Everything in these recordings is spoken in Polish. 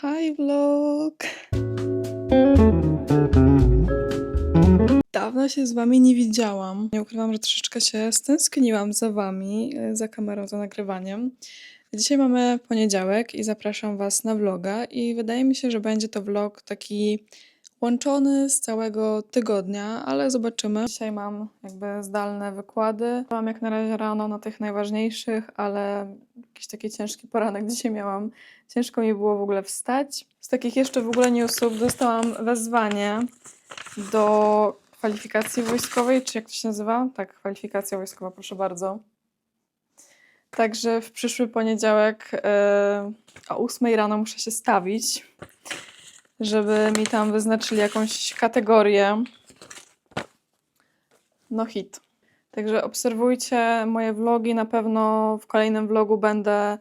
Hi vlog! Dawno się z wami nie widziałam. Nie ukrywam, że troszeczkę się stęskniłam za wami, e, za kamerą, za nagrywaniem. Dzisiaj mamy poniedziałek i zapraszam was na vloga i wydaje mi się, że będzie to vlog taki łączony z całego tygodnia, ale zobaczymy. Dzisiaj mam jakby zdalne wykłady. Mam jak na razie rano na tych najważniejszych, ale jakiś taki ciężki poranek dzisiaj miałam. Ciężko mi było w ogóle wstać. Z takich jeszcze w ogóle newsów dostałam wezwanie do kwalifikacji wojskowej, czy jak to się nazywa? Tak, kwalifikacja wojskowa, proszę bardzo. Także w przyszły poniedziałek e, o 8 rano muszę się stawić, żeby mi tam wyznaczyli jakąś kategorię. No hit. Także obserwujcie moje vlogi. Na pewno w kolejnym vlogu będę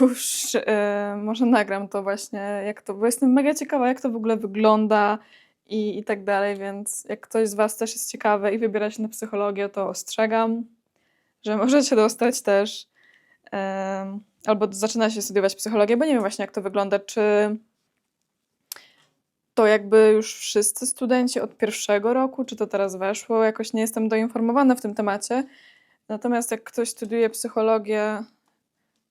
już, e, może nagram to właśnie, jak to, bo jestem mega ciekawa, jak to w ogóle wygląda i, i tak dalej, więc jak ktoś z Was też jest ciekawy i wybiera się na psychologię, to ostrzegam, że możecie dostać też em, albo zaczyna się studiować psychologię, bo nie wiem właśnie jak to wygląda, czy to jakby już wszyscy studenci od pierwszego roku, czy to teraz weszło, jakoś nie jestem doinformowana w tym temacie. Natomiast jak ktoś studiuje psychologię,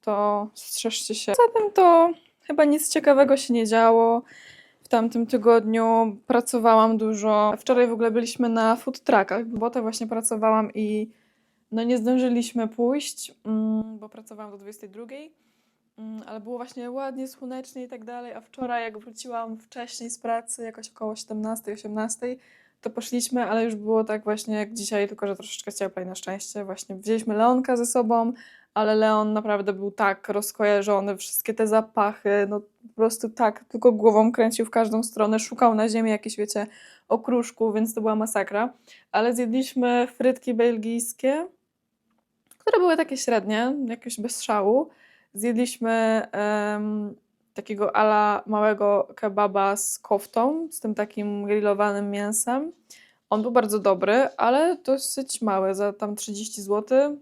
to strzeżcie się. Zatem to chyba nic ciekawego się nie działo. W tamtym tygodniu pracowałam dużo. Wczoraj w ogóle byliśmy na food truckach, bo to właśnie pracowałam i no nie zdążyliśmy pójść, mm, bo pracowałam do 22, mm, ale było właśnie ładnie, słonecznie i tak dalej, a wczoraj jak wróciłam wcześniej z pracy, jakoś około 17-18, to poszliśmy, ale już było tak właśnie jak dzisiaj, tylko że troszeczkę cieplej na szczęście. Właśnie wzięliśmy Leonka ze sobą, ale Leon naprawdę był tak rozkojarzony, wszystkie te zapachy, no po prostu tak, tylko głową kręcił w każdą stronę, szukał na ziemi jakieś, wiecie, okruszku, więc to była masakra. Ale zjedliśmy frytki belgijskie, które były takie średnie, jakieś bez szału. Zjedliśmy em, takiego ala małego kebaba z koftą, z tym takim grillowanym mięsem. On był bardzo dobry, ale dosyć mały, za tam 30 zł.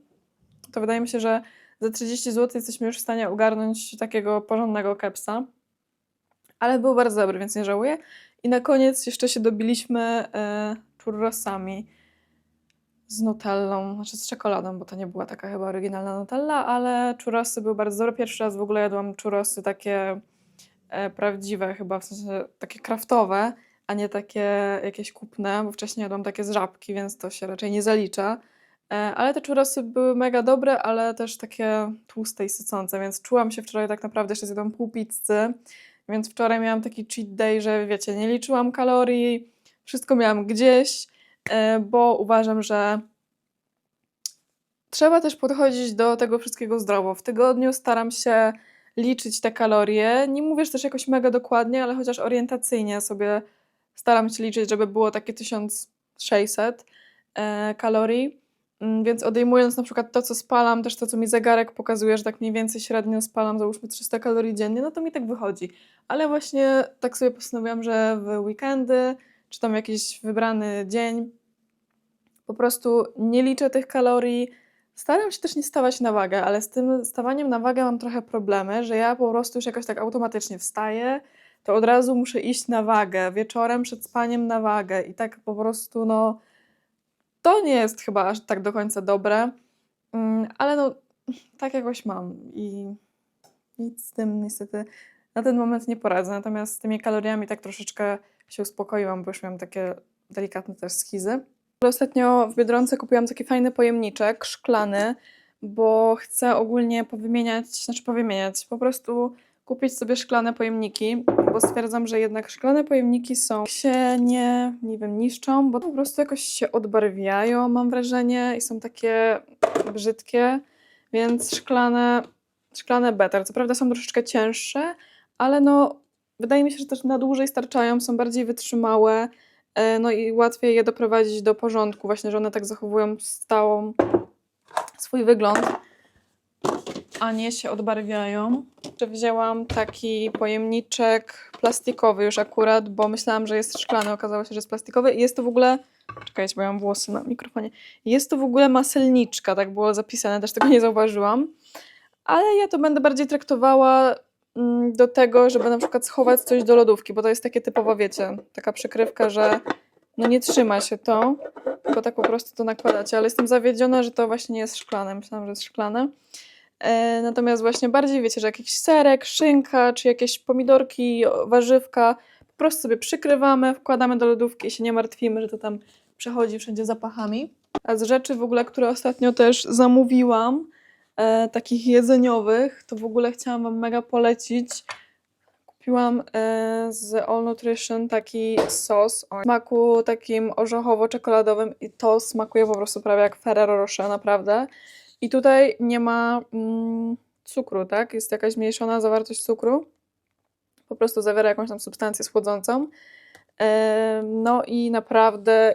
To wydaje mi się, że za 30 zł jesteśmy już w stanie ogarnąć takiego porządnego kepsa. Ale był bardzo dobry, więc nie żałuję. I na koniec jeszcze się dobiliśmy e, churrosami z nutellą, znaczy z czekoladą, bo to nie była taka chyba oryginalna nutella, ale churrosy były bardzo dobre. Pierwszy raz w ogóle jadłam churrosy takie e, prawdziwe chyba, w sensie takie kraftowe, a nie takie jakieś kupne, bo wcześniej jadłam takie z żabki, więc to się raczej nie zalicza. E, ale te churrosy były mega dobre, ale też takie tłuste i sycące, więc czułam się wczoraj tak naprawdę, jeszcze zjadłam pół pizzy, więc wczoraj miałam taki cheat day, że wiecie, nie liczyłam kalorii, wszystko miałam gdzieś, bo uważam, że trzeba też podchodzić do tego wszystkiego zdrowo. W tygodniu staram się liczyć te kalorie. Nie mówię też jakoś mega dokładnie, ale chociaż orientacyjnie sobie staram się liczyć, żeby było takie 1600 e, kalorii. Mm, Więc odejmując na przykład to, co spalam, też to, co mi zegarek pokazuje, że tak mniej więcej średnio spalam, załóżmy 300 kalorii dziennie, no to mi tak wychodzi. Ale właśnie tak sobie postanowiłam, że w weekendy, czy tam jakiś wybrany dzień, po prostu nie liczę tych kalorii. Staram się też nie stawać na wagę, ale z tym stawaniem na wagę mam trochę problemy, że ja po prostu już jakoś tak automatycznie wstaję, to od razu muszę iść na wagę, wieczorem przed spaniem na wagę i tak po prostu no to nie jest chyba aż tak do końca dobre, mm, ale no tak jakoś mam i nic z tym niestety na ten moment nie poradzę. Natomiast z tymi kaloriami tak troszeczkę się uspokoiłam, bo już miałam takie delikatne też schizy. Ostatnio w Biedronce kupiłam taki fajny pojemniczek szklany, bo chcę ogólnie powymieniać, znaczy powymieniać, po prostu kupić sobie szklane pojemniki, bo stwierdzam, że jednak szklane pojemniki są się nie, nie wiem, niszczą, bo po prostu jakoś się odbarwiają, mam wrażenie, i są takie brzydkie, więc szklane, szklane better. Co prawda są troszeczkę cięższe, ale no wydaje mi się, że też na dłużej starczają, są bardziej wytrzymałe, e, no i łatwiej je doprowadzić do porządku, właśnie, że one tak zachowują stałą swój wygląd, a nie się odbarwiają. Wzięłam taki pojemniczek plastikowy już akurat, bo myślałam, że jest szklany, okazało się, że jest plastikowy. I jest to w ogóle, czekajcie, bo ja mam włosy na mikrofonie, jest to w ogóle maselniczka, tak było zapisane, też tego nie zauważyłam, ale ja to będę bardziej traktowała do tego, żeby na przykład schować coś do lodówki, bo to jest takie typowo, wiecie, taka przykrywka, że no nie trzyma się to, tylko tak po prostu to nakładacie, ale jestem zawiedziona, że to właśnie nie jest szklane, myślałam, że jest szklane. E, natomiast właśnie bardziej wiecie, że jakiś serek, szynka, czy jakieś pomidorki, warzywka, po prostu sobie przykrywamy, wkładamy do lodówki i się nie martwimy, że to tam przechodzi wszędzie zapachami. A z rzeczy w ogóle, które ostatnio też zamówiłam, e, takich jedzeniowych, to w ogóle chciałam Wam mega polecić. Kupiłam e, z All Nutrition taki sos o smaku takim orzechowo-czekoladowym i to smakuje po prostu prawie jak Ferrero Rocher, naprawdę. I tutaj nie ma mm, cukru, tak? Jest jakaś zmniejszona zawartość cukru. Po prostu zawiera jakąś tam substancję słodzącą. E, no i naprawdę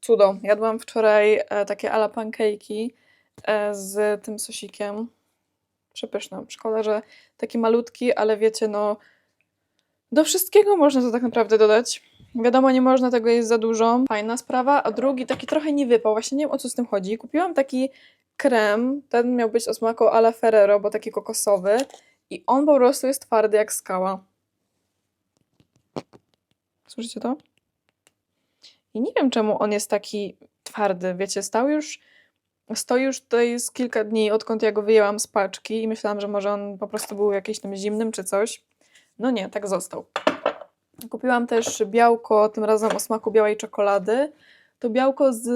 cudo. Jadłam wczoraj e, takie ala pancake'i z tym sosikiem. Przepyszne. Szkoda, że taki malutki, ale wiecie, no do wszystkiego można to tak naprawdę dodać. Wiadomo, nie można tego jeść za dużo. Fajna sprawa. A drugi taki trochę nie wypał. Właśnie nie wiem o co z tym chodzi. Kupiłam taki krem. Ten miał być o smaku ala Ferrero, bo taki kokosowy. I on po prostu jest twardy jak skała. Słyszycie to? I nie wiem, czemu on jest taki twardy. Wiecie, stał już, stoi już tutaj z kilka dni, odkąd ja go wyjęłam z paczki i myślałam, że może on po prostu był jakiś tam zimnym czy coś. No nie, tak został. Kupiłam też białko, tym razem o smaku białej czekolady. To białko z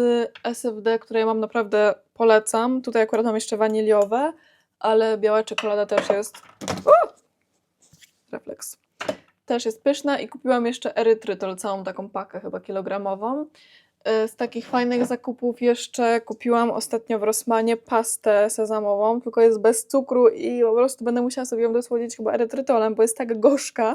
SFD, które ja mam naprawdę polecam. Tutaj akurat mam jeszcze waniliowe, ale biała czekolada też jest. Refleks. Też jest pyszna i kupiłam jeszcze erytrytol, całą taką pakę, chyba kilogramową. Y, Z takich fajnych zakupów jeszcze kupiłam ostatnio w Rossmanie pastę sezamową, tylko jest bez cukru i po prostu będę musiała sobie ją dosłodzić chyba erytrytolem, bo jest tak gorzka,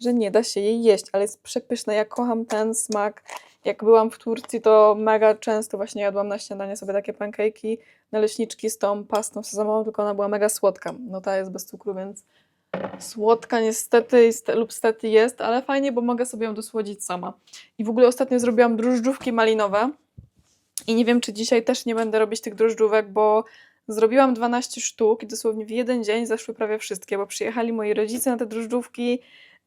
że nie da się jej jeść, ale jest przepyszna. Ja kocham ten smak. Jak byłam w Turcji, to mega często właśnie jadłam na śniadanie sobie takie pancake'i, naleśniczki z tą pastą sezamową, tylko ona była mega słodka. No ta jest bez cukru, więc słodka niestety lub stety jest, ale fajnie, bo mogę sobie ją dosłodzić sama. I w ogóle ostatnio zrobiłam drożdżówki malinowe i nie wiem, czy dzisiaj też nie będę robić tych drożdżówek, bo zrobiłam 12 sztuk i dosłownie w jeden dzień zeszły prawie wszystkie, bo przyjechali moi rodzice na te drożdżówki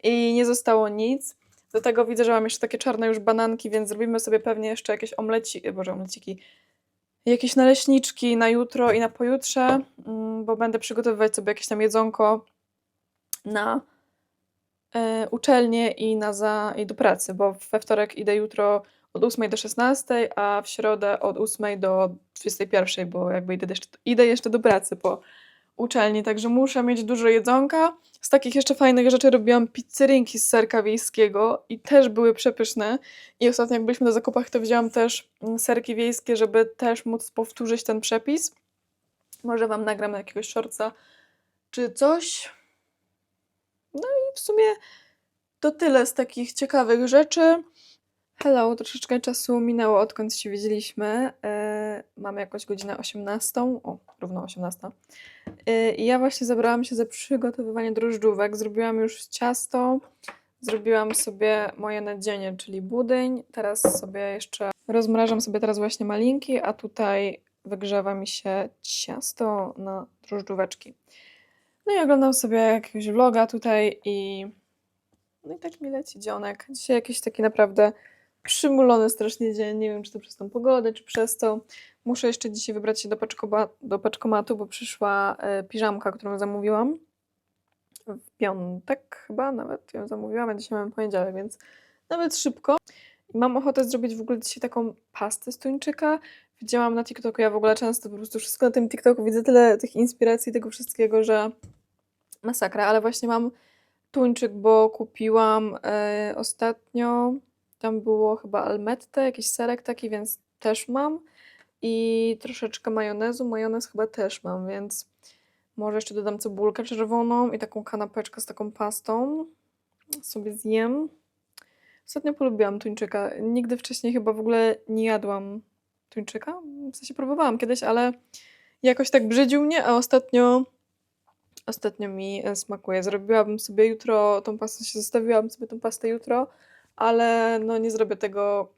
i nie zostało nic. Do tego widzę, że mam jeszcze takie czarne już bananki, więc zrobimy sobie pewnie jeszcze jakieś omleci, boże, omleciki, jakieś naleśniczki na jutro i na pojutrze, mm, bo będę przygotowywać sobie jakieś tam jedzonko na e, uczelnię i, na za, i do pracy, bo we wtorek idę jutro od 8 do 16, a w środę od 8 do 21, bo jakby idę jeszcze, idę jeszcze do pracy po uczelni, także muszę mieć dużo jedzonka. Z takich jeszcze fajnych rzeczy robiłam pizzerinki z serka wiejskiego i też były przepyszne. I ostatnio jak byliśmy na zakupach, to wzięłam też mm, serki wiejskie, żeby też móc powtórzyć ten przepis. Może Wam nagram na jakiegoś shortsa czy coś. No i w sumie to tyle z takich ciekawych rzeczy. Hello, troszeczkę czasu minęło odkąd się widzieliśmy. Yy, mamy jakąś godzinę 18. O, równo 18. Yy, I ja właśnie zabrałam się za przygotowywanie drożdżówek. Zrobiłam już ciasto, zrobiłam sobie moje nadzienie, czyli budyń. Teraz sobie jeszcze rozmrażam sobie teraz właśnie malinki, a tutaj wygrzewa mi się ciasto na drożdżóweczki. No i oglądam sobie jakiegoś vloga tutaj i no i tak mi leci dzionek. Dzisiaj jakiś taki naprawdę przymulony strasznie dzień. Nie wiem, czy to przez tą pogodę, czy przez to. Muszę jeszcze dzisiaj wybrać się do, do paczkomatu, bo przyszła e, piżamka, którą zamówiłam w piątek chyba nawet ją zamówiłam, a dzisiaj mamy poniedziałek, więc nawet szybko. Mam ochotę zrobić w ogóle dzisiaj taką pastę z tuńczyka. Widziałam na TikToku, ja w ogóle często po prostu wszystko na tym TikToku widzę tyle tych inspiracji, tego wszystkiego, że masakra, ale właśnie mam tuńczyk, bo kupiłam e, ostatnio, tam było chyba almette, jakiś serek taki, więc też mam i troszeczkę majonezu, majonez chyba też mam, więc może jeszcze dodam cebulkę czerwoną i taką kanapeczkę z taką pastą sobie zjem. Ostatnio polubiłam tuńczyka. Nigdy wcześniej chyba w ogóle nie jadłam tuńczyka. W sensie próbowałam kiedyś, ale jakoś tak brzydził mnie, a ostatnio ostatnio mi e, smakuje. Zrobiłabym sobie jutro tą pastę, się zostawiłam sobie tą pastę jutro, ale no nie zrobię tego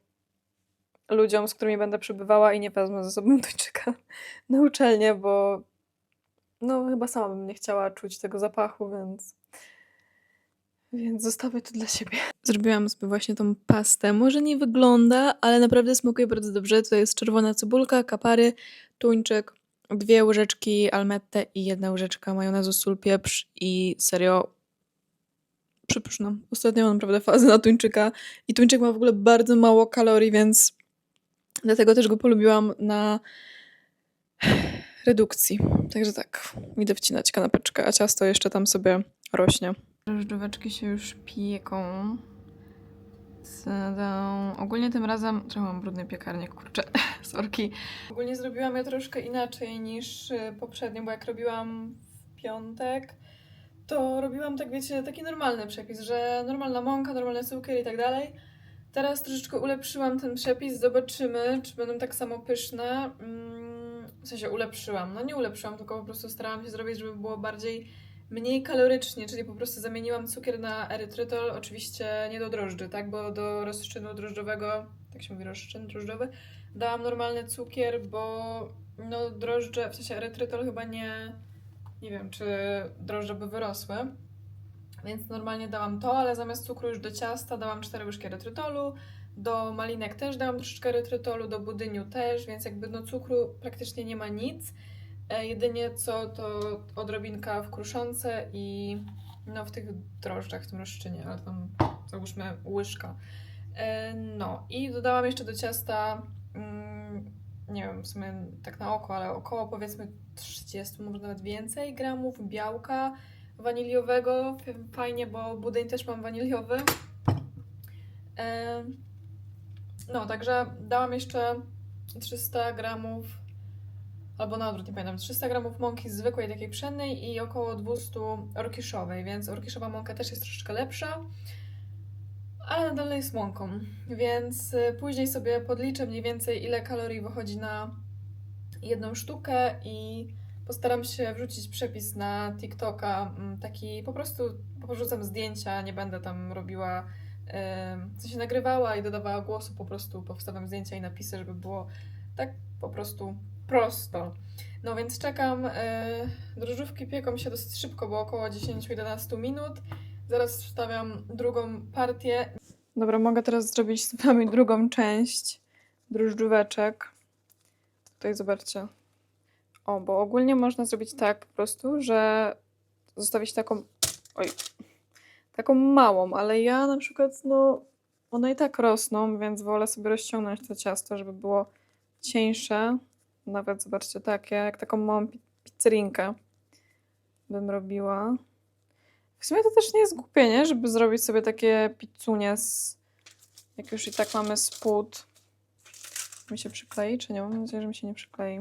ludziom, z którymi będę przebywała i nie wezmę ze sobą tuńczyka na uczelnię, bo no chyba sama bym nie chciała czuć tego zapachu, więc więc zostawię to dla siebie. Zrobiłam sobie właśnie tą pastę. Może nie wygląda, ale naprawdę smakuje bardzo dobrze. Tutaj jest czerwona cebulka, kapary, tuńczyk, dwie łyżeczki almette i jedna łyżeczka majonezu, sól, pieprz i serio przepyszna. Ostatnio mam naprawdę fazę na tuńczyka i tuńczyk ma w ogóle bardzo mało kalorii, więc dlatego też go polubiłam na redukcji. Także tak, idę wcinać kanapeczkę, a ciasto jeszcze tam sobie rośnie. Drożdżóweczki się już pieką. Tada. Ogólnie tym razem trochę mam brudny piekarnik, kurczę, sorki. Ogólnie zrobiłam je troszkę inaczej niż y, poprzednio, bo jak robiłam w piątek, to robiłam tak, wiecie, taki normalny przepis, że normalna mąka, normalny cukier i tak dalej. Teraz troszeczkę ulepszyłam ten przepis, zobaczymy, czy będą tak samo pyszne. Mm, W sensie ulepszyłam, no nie ulepszyłam, tylko po prostu starałam się zrobić, żeby było bardziej mniej kalorycznie, czyli po prostu zamieniłam cukier na erytrytol, oczywiście nie do drożdży, tak, bo do rozczynu drożdżowego, tak się mówi rozczyn drożdżowy, dałam normalny cukier, bo no drożdże, w sensie erytrytol chyba nie, nie wiem, czy drożdże by wyrosły, więc normalnie dałam to, ale zamiast cukru już do ciasta dałam 4 łyżki erytrytolu, do malinek też dałam troszeczkę erytrytolu, do budyniu też, więc jakby no cukru praktycznie nie ma nic. E, jedynie co to odrobinka w kruszonce i no w tych drożdżach, w tym rozczynie, ale tam załóżmy łyżka. E, no i dodałam jeszcze do ciasta, mm, nie wiem, w sumie tak na oko, ale około powiedzmy 30, może nawet więcej gramów białka waniliowego. Fajnie, bo budyń też mam waniliowy. E, no, także dałam jeszcze 300 gramów albo na odwrót, nie pamiętam, 300 gramów mąki zwykłej, takiej pszennej i około 200 orkiszowej, więc orkiszowa mąka też jest troszeczkę lepsza, ale nadal jest mąką, więc y, później sobie podliczę mniej więcej ile kalorii wychodzi na jedną sztukę i postaram się wrzucić przepis na TikToka, mm, taki po prostu porzucam zdjęcia, nie będę tam robiła, w sensie nagrywała i dodawała głosu, po prostu powstawiam zdjęcia i napisy, żeby było tak po prostu prosto. No więc czekam. Yy, drożdżówki pieką się dosyć szybko, bo około 10-11 minut. Zaraz wstawiam drugą partię. Dobra, mogę teraz zrobić z wami drugą część drożdżóweczek. Tutaj zobaczcie. O, bo ogólnie można zrobić tak po prostu, że zostawić taką. Oj. Taką małą, ale ja na przykład, no. One i tak rosną, więc wolę sobie rozciągnąć to ciasto, żeby było cieńsze. Nawet zobaczcie takie, jak taką małą pi- pizzerinkę bym robiła. W sumie to też nie jest głupie, nie? Żeby zrobić sobie takie pizzunie z... Jak już i tak mamy spód. Mi się przyklei, czy nie? Mam nadzieję, że mi się nie przyklei.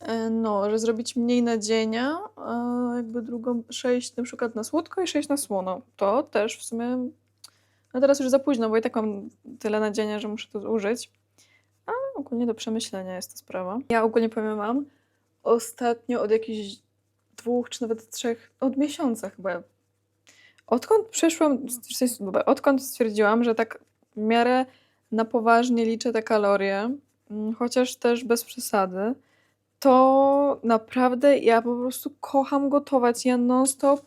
E, No, że zrobić mniej nadzienia, a jakby drugą sześć na przykład na słodko i sześć na słono. To też w sumie... No teraz już za późno, bo i tak mam tyle nadzienia, że muszę to użyć. Ogólnie do przemyślenia jest to sprawa. Ja ogólnie powiem wam, ostatnio od jakichś dwóch czy nawet trzech, od miesiąca chyba. Odkąd przeszłam, odkąd stwierdziłam, że tak w miarę na poważnie liczę te kalorie, mm, chociaż też bez przesady, to naprawdę ja po prostu kocham gotować. Ja non-stop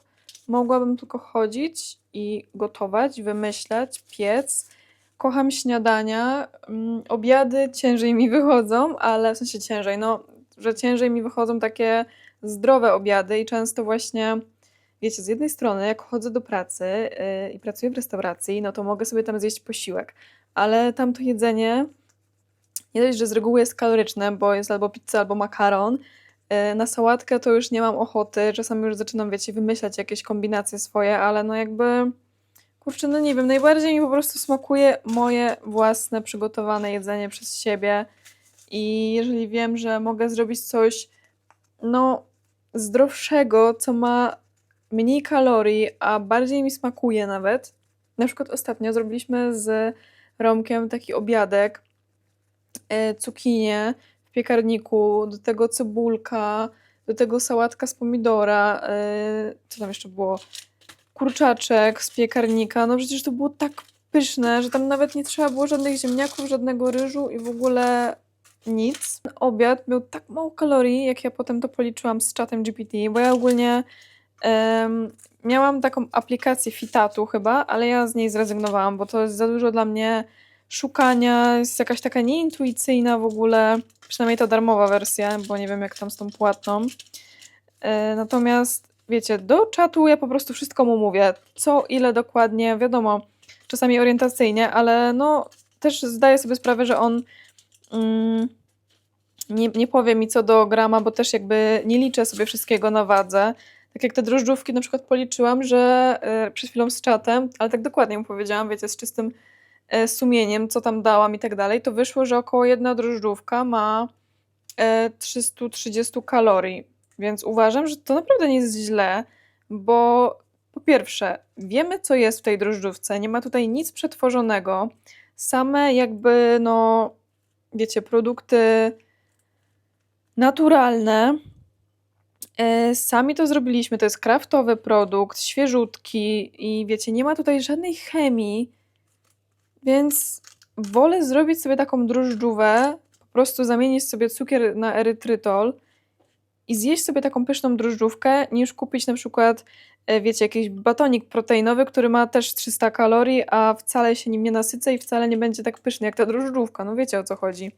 mogłabym tylko chodzić i gotować, wymyślać, piec. Kocham śniadania. mm, Obiady ciężej mi wychodzą, ale w sensie ciężej, no, że ciężej mi wychodzą takie zdrowe obiady i często właśnie, wiecie, z jednej strony, jak chodzę do pracy yy, i pracuję w restauracji, no to mogę sobie tam zjeść posiłek, ale tam to jedzenie nie dość, że z reguły jest kaloryczne, bo jest albo pizza, albo makaron. yy, Na sałatkę to już nie mam ochoty, czasami już zaczynam, wiecie, wymyślać jakieś kombinacje swoje, ale no jakby, kurczę, no nie wiem, najbardziej mi po prostu smakuje moje własne przygotowane jedzenie przez siebie i jeżeli wiem, że mogę zrobić coś, no, zdrowszego, co ma mniej kalorii, a bardziej mi smakuje nawet. Na przykład ostatnio zrobiliśmy z Romkiem taki obiadek, e, cukinię w piekarniku, do tego cebulka, do tego sałatka z pomidora, e, co tam jeszcze było? Kurczaczek z piekarnika. No przecież to było tak pyszne, że tam nawet nie trzeba było żadnych ziemniaków, żadnego ryżu i w ogóle nic. Obiad miał tak mało kalorii, jak ja potem to policzyłam z czatem GPT, bo ja ogólnie em, miałam taką aplikację Fitatu chyba, ale ja z niej zrezygnowałam, bo to jest za dużo dla mnie szukania, jest jakaś taka nieintuicyjna w ogóle, przynajmniej ta darmowa wersja, bo nie wiem jak tam z tą płatną. E, Natomiast wiecie, do czatu ja po prostu wszystko mu mówię, co, ile dokładnie, wiadomo, czasami orientacyjnie, ale no też zdaję sobie sprawę, że on mm, nie, nie powie mi co do grama, bo też jakby nie liczę sobie wszystkiego na wadze. Tak jak te drożdżówki na przykład policzyłam, że e, przed chwilą z czatem, ale tak dokładnie mu powiedziałam, wiecie, z czystym e, sumieniem, co tam dałam i tak dalej, to wyszło, że około jedna drożdżówka ma e, 330 kalorii. Więc uważam, że to naprawdę nie jest źle, bo po pierwsze, wiemy, co jest w tej drożdżówce, nie ma tutaj nic przetworzonego. Same jakby, no, wiecie, produkty naturalne. E, Sami to zrobiliśmy, to jest kraftowy produkt, świeżutki i wiecie, nie ma tutaj żadnej chemii, więc wolę zrobić sobie taką drożdżówę, po prostu zamienić sobie cukier na erytrytol i zjeść sobie taką pyszną drożdżówkę, niż kupić na przykład, e, wiecie, jakiś batonik proteinowy, który ma też 300 kalorii, a wcale się nim nie nasycę i wcale nie będzie tak pyszny jak ta drożdżówka. No wiecie o co chodzi.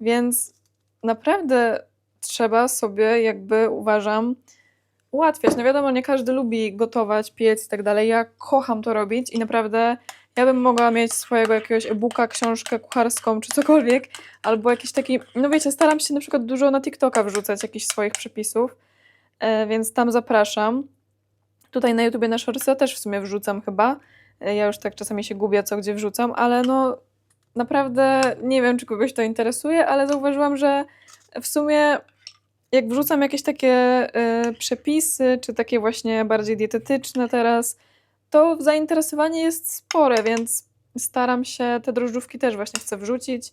Więc naprawdę trzeba sobie jakby uważam ułatwiać. No wiadomo, nie każdy lubi gotować, piec i tak dalej. Ja kocham to robić i naprawdę ja bym mogła mieć swojego jakiegoś e-booka, książkę kucharską czy cokolwiek, albo jakiś taki, no wiecie, staram się na przykład dużo na TikToka wrzucać jakichś swoich przepisów, e, więc tam zapraszam. Tutaj na YouTubie na Shortsa też w sumie wrzucam chyba. E, Ja już tak czasami się gubię, co gdzie wrzucam, ale no naprawdę nie wiem, czy kogoś to interesuje, ale zauważyłam, że w sumie jak wrzucam jakieś takie e, przepisy, czy takie właśnie bardziej dietetyczne teraz, to zainteresowanie jest spore, więc staram się te drożdżówki też właśnie chcę wrzucić,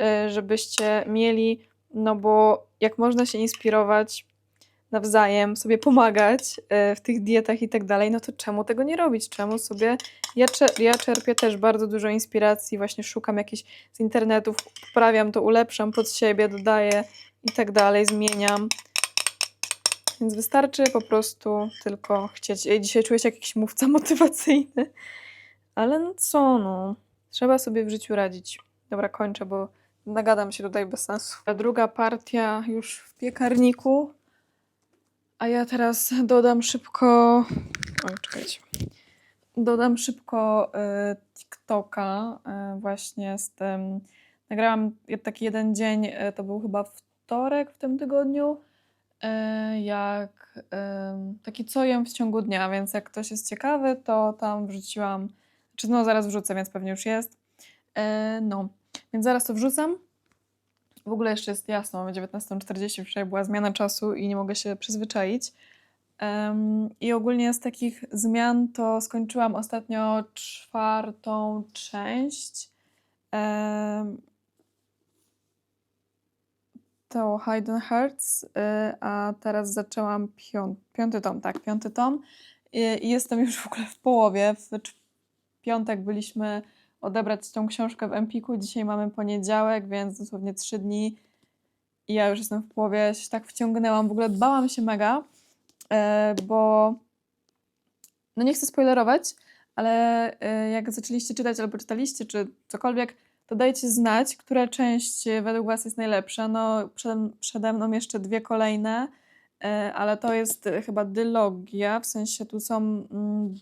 e, żebyście mieli, no bo jak można się inspirować nawzajem, sobie pomagać e, w tych dietach i tak dalej, no to czemu tego nie robić? Czemu sobie... Ja, ja czerpię też bardzo dużo inspiracji, właśnie szukam jakichś z internetów, poprawiam to, ulepszam pod siebie, dodaję i tak dalej, zmieniam. Więc wystarczy po prostu tylko chcieć. Ej, Dzisiaj czuję się jak jakiś mówca motywacyjny. Ale no co no. Trzeba sobie w życiu radzić. Dobra, kończę, bo nagadam się tutaj bez sensu. A druga partia już w piekarniku. A ja teraz dodam szybko... Oj, czekajcie. Dodam szybko y, TikToka y, właśnie z tym... Nagrałam taki jeden dzień, y, to był chyba wtorek w tym tygodniu, jak ym, taki co jem w ciągu dnia, więc jak ktoś jest ciekawy, to tam wrzuciłam, czy no zaraz wrzucę, więc pewnie już jest. Y, no, więc zaraz to wrzucam. W ogóle jeszcze jest jasno, mamy 19.40, wczoraj była zmiana czasu i nie mogę się przyzwyczaić. I ogólnie z takich zmian to skończyłam ostatnio czwartą część. To Hayden Hearts, y, a teraz zaczęłam pią- piąty tom, tak, piąty tom. I, jestem już w ogóle w połowie. W piątek byliśmy odebrać tą książkę w Empiku, dzisiaj mamy poniedziałek, więc dosłownie trzy dni i ja już jestem w połowie, się tak wciągnęłam, w ogóle bałam się mega, e, bo no nie chcę spoilerować, ale e, jak zaczęliście czytać albo czytaliście, czy cokolwiek, to dajcie znać, która część e, według Was jest najlepsza. No przede, przede mną jeszcze dwie kolejne, e, ale to jest e, chyba dylogia, w sensie tu są mm,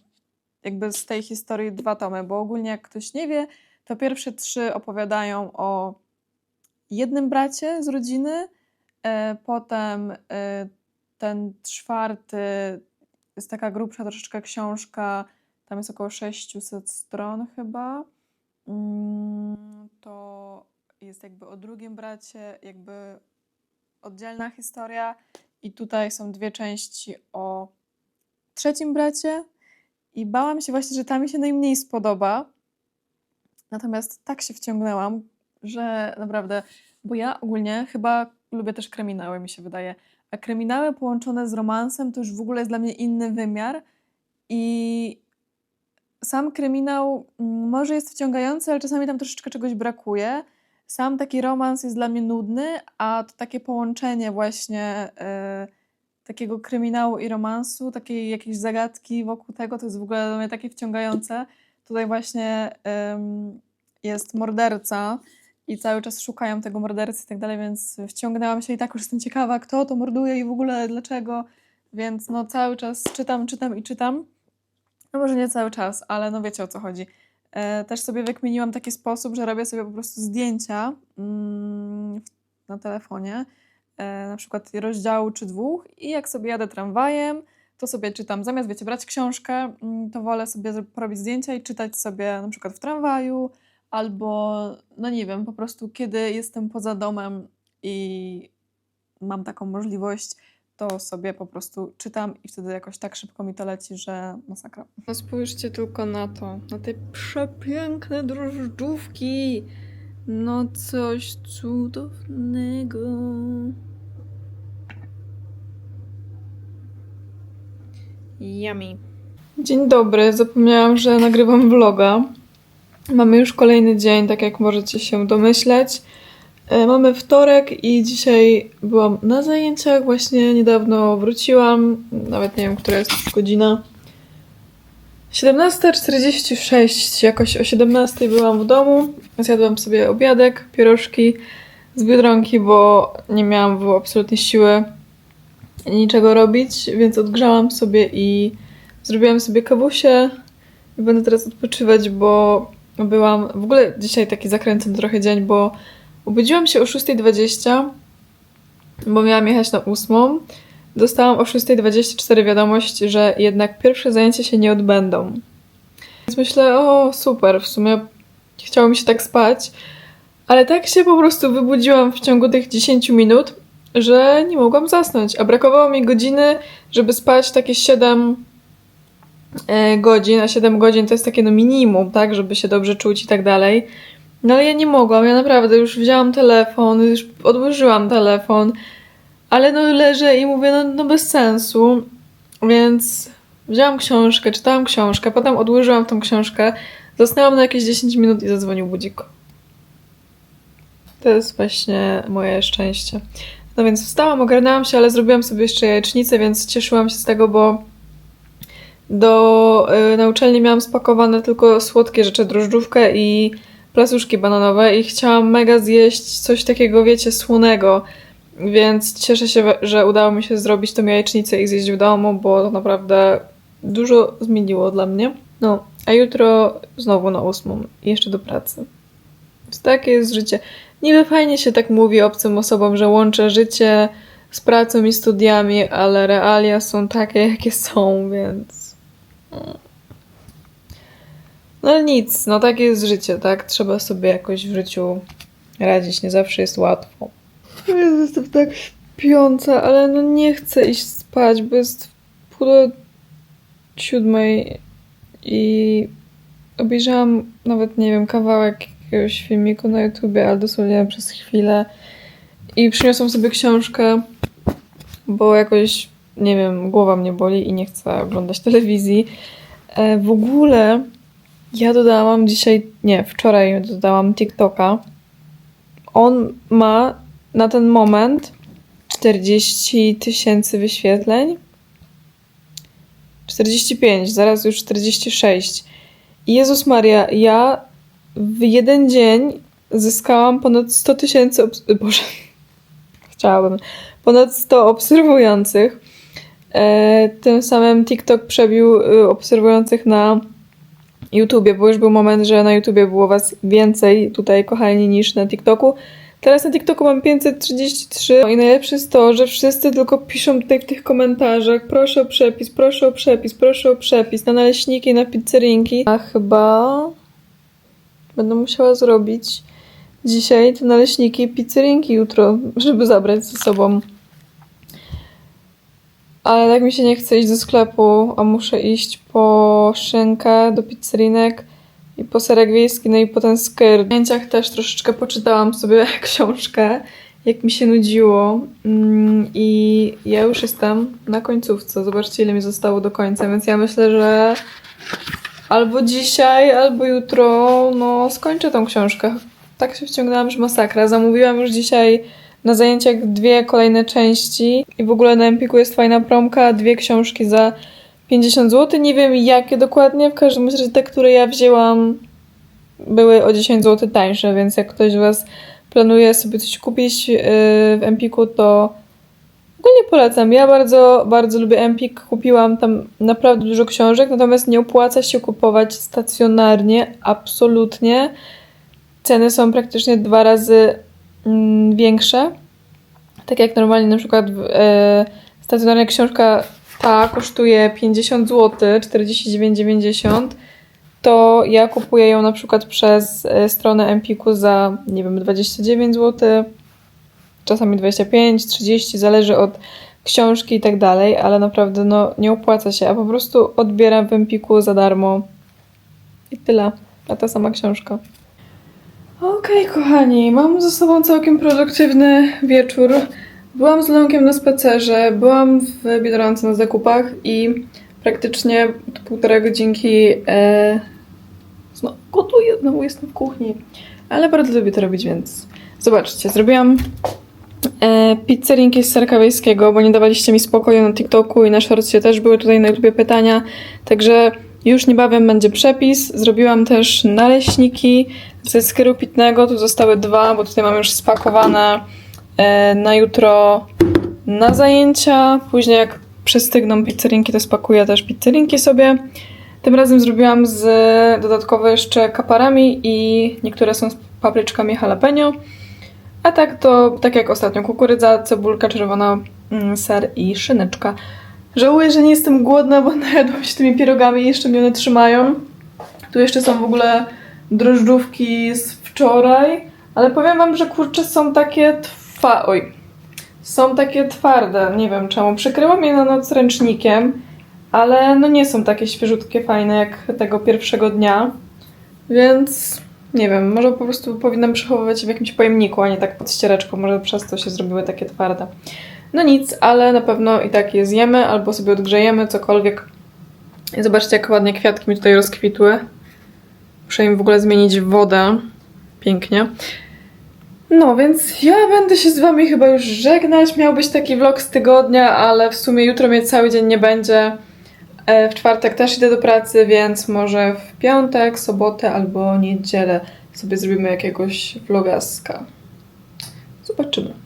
jakby z tej historii dwa tomy, bo ogólnie jak ktoś nie wie, to pierwsze trzy opowiadają o jednym bracie z rodziny, potem ten czwarty jest taka grubsza troszeczkę książka, tam jest około 600 stron chyba. Mm, To jest jakby o drugim bracie, jakby oddzielna historia i tutaj są dwie części o trzecim bracie i bałam się właśnie, że ta mi się najmniej spodoba. Natomiast tak się wciągnęłam, że naprawdę, bo ja ogólnie chyba lubię też kryminały, mi się wydaje. A kryminały połączone z romansem to już w ogóle jest dla mnie inny wymiar. I sam kryminał mm, może jest wciągający, ale czasami tam troszeczkę czegoś brakuje. sam taki romans jest dla mnie nudny, a to takie połączenie właśnie e, takiego kryminału i romansu, takiej jakiejś zagadki wokół tego, to jest w ogóle dla mnie takie wciągające. Tutaj właśnie jest morderca i cały czas szukają tego mordercy i tak dalej, więc wciągnęłam się i tak już jestem ciekawa, kto to morduje i w ogóle dlaczego, więc no cały czas czytam, czytam i czytam. No może nie cały czas, ale no wiecie o co chodzi. E, Też sobie wykminiłam taki sposób, że robię sobie po prostu zdjęcia mm, na telefonie, e, na przykład rozdziału czy dwóch i jak sobie jadę tramwajem, to sobie czytam, zamiast wiecie, brać książkę, mm, to wolę sobie porobić zdjęcia i czytać sobie na przykład w tramwaju albo, no nie wiem, po prostu kiedy jestem poza domem i mam taką możliwość, to sobie po prostu czytam i wtedy jakoś tak szybko mi to leci, że masakra. No spójrzcie tylko na to, na te przepiękne drożdżówki. No coś cudownego. Yummy. Dzień dobry, zapomniałam, że nagrywam vloga. Mamy już kolejny dzień, tak jak możecie się domyśleć. E, Mamy wtorek i dzisiaj byłam na zajęciach, właśnie niedawno wróciłam, nawet nie wiem, która jest godzina. 17.46, jakoś o 17.00 byłam w domu, zjadłam sobie obiadek, pierożki z Biedronki, bo nie miałam absolutnie siły niczego robić, więc odgrzałam sobie i zrobiłam sobie kawusie. I będę teraz odpoczywać, bo byłam, w ogóle dzisiaj taki zakręcony trochę dzień, bo Obudziłam się o 6.20, bo miałam jechać na 8. Dostałam o 6.24 wiadomość, że jednak pierwsze zajęcia się nie odbędą. Więc myślę, o super, w sumie chciało mi się tak spać, ale tak się po prostu wybudziłam w ciągu tych 10 minut, że nie mogłam zasnąć, a brakowało mi godziny, żeby spać takie 7 e, godzin, a 7 godzin to jest takie no minimum, tak, żeby się dobrze czuć i tak dalej. No ale ja nie mogłam, ja naprawdę już wzięłam telefon, już odłożyłam telefon, ale no leżę i mówię, no, no bez sensu, więc wzięłam książkę, czytałam książkę, potem odłożyłam tą książkę, zasnęłam na jakieś 10 minut i zadzwonił budzik. To jest właśnie moje szczęście. No więc wstałam, ogarnęłam się, ale zrobiłam sobie jeszcze jajecznicę, więc cieszyłam się z tego, bo do y, na uczelni miałam spakowane tylko słodkie rzeczy, drożdżówkę i placuszki bananowe i chciałam mega zjeść coś takiego, wiecie, słonego. Więc cieszę się, że udało mi się zrobić tą jajecznicę i zjeść w domu, bo to naprawdę dużo zmieniło dla mnie. No, a jutro znowu na ósmą jeszcze do pracy. Więc takie jest życie. Niby fajnie się tak mówi obcym osobom, że łączę życie z pracą i studiami, ale realia są takie, jakie są, więc... No ale nic, no takie jest życie, tak? Trzeba sobie jakoś w życiu radzić, nie zawsze jest łatwo. Jezu, Jestem tak śpiąca, ale no nie chcę iść spać, bo jest pół do siódmej i obejrzałam nawet, nie wiem, kawałek jakiegoś filmiku na YouTubie, ale dosłownie przez chwilę i przyniosłam sobie książkę, bo jakoś, nie wiem, głowa mnie boli i nie chcę oglądać telewizji. E, w ogóle ja dodałam dzisiaj, nie, wczoraj dodałam TikToka. On ma na ten moment 40 tysięcy wyświetleń. 45, zaraz już 46. I Jezus Maria, ja w jeden dzień zyskałam ponad 100 tysięcy, obs- Boże, chciałabym, ponad 100 obserwujących. E, tym samym TikTok przebił y, obserwujących na YouTubie, bo już był moment, że na YouTubie było was więcej tutaj, kochani, niż na TikToku. Teraz na TikToku mam 533 i najlepsze jest to, że wszyscy tylko piszą tutaj w tych komentarzach proszę o przepis, proszę o przepis, proszę o przepis na naleśniki, na pizzerinki. A chyba będę musiała zrobić dzisiaj te naleśniki pizzerinki jutro, żeby zabrać ze sobą. Ale tak mi się nie chce iść do sklepu, a muszę iść po szynkę do pizzerinek i po serek wiejski, no i po ten skyr. W zdjęciach też troszeczkę poczytałam sobie książkę, jak mi się nudziło Mm, i ja już jestem na końcówce. Zobaczcie, ile mi zostało do końca, więc ja myślę, że albo dzisiaj, albo jutro, no skończę tą książkę. Tak się wciągnęłam, że masakra. Zamówiłam już dzisiaj na zajęciach dwie kolejne części i w ogóle na Empiku jest fajna promka, dwie książki za 50 zł. Nie wiem jakie dokładnie, w każdym razie te, które ja wzięłam były o 10 zł tańsze, więc jak ktoś z Was planuje sobie coś kupić yy, w Empiku, to ogólnie polecam. Ja bardzo, bardzo lubię Empik. Kupiłam tam naprawdę dużo książek, natomiast nie opłaca się kupować stacjonarnie, absolutnie. Ceny są praktycznie dwa razy większe. Tak jak normalnie na przykład e, stacjonarna książka ta kosztuje 50 zł, 49,90 to ja kupuję ją na przykład przez e, stronę Empiku za, nie wiem, 29 zł, czasami 25, 30, zależy od książki i tak dalej, ale naprawdę no, nie opłaca się, a po prostu odbieram w Empiku za darmo i tyle, a ta sama książka. Okej, kochani, mam ze sobą całkiem produktywny wieczór. Byłam z Leonkiem na spacerze, byłam w Biedronce na zakupach i praktycznie od półtorej godzinki e, znowu gotuję, znowu jestem w kuchni. Ale bardzo lubię to robić, więc zobaczcie, zrobiłam e, pizzerinki z serka wiejskiego, bo nie dawaliście mi spokoju na TikToku i na shortsie też były tutaj na pytania, także już niebawem będzie przepis. Zrobiłam też naleśniki ze skyru pitnego, tu zostały dwa, bo tutaj mam już spakowane e, na jutro na zajęcia. Później jak przestygną pizzerinki, to spakuję też pizzerinki sobie. Tym razem zrobiłam z dodatkowo jeszcze kaparami i niektóre są z papryczkami jalapeno. A tak to, tak jak ostatnio, kukurydza, cebulka czerwona, mm, ser i szyneczka. Żałuję, że nie jestem głodna, bo najadłam się tymi pierogami jeszcze mnie one trzymają. Tu jeszcze są w ogóle drożdżówki z wczoraj, ale powiem wam, że kurcze są takie twa... Oj. Są takie twarde, nie wiem czemu. Przykryłam je na noc ręcznikiem, ale no nie są takie świeżutkie, fajne jak tego pierwszego dnia. Więc nie wiem, może po prostu powinnam przechowywać je w jakimś pojemniku, a nie tak pod ściereczką. Może przez to się zrobiły takie twarde. No nic, ale na pewno i tak je zjemy albo sobie odgrzejemy, cokolwiek. I zobaczcie, jak ładnie kwiatki mi tutaj rozkwitły. Muszę im w ogóle zmienić wodę. Pięknie. No, więc ja będę się z wami chyba już żegnać. Miał być taki vlog z tygodnia, ale w sumie jutro mnie cały dzień nie będzie. E, W czwartek też idę do pracy, więc może w piątek, sobotę albo niedzielę sobie zrobimy jakiegoś vlogaska. Zobaczymy.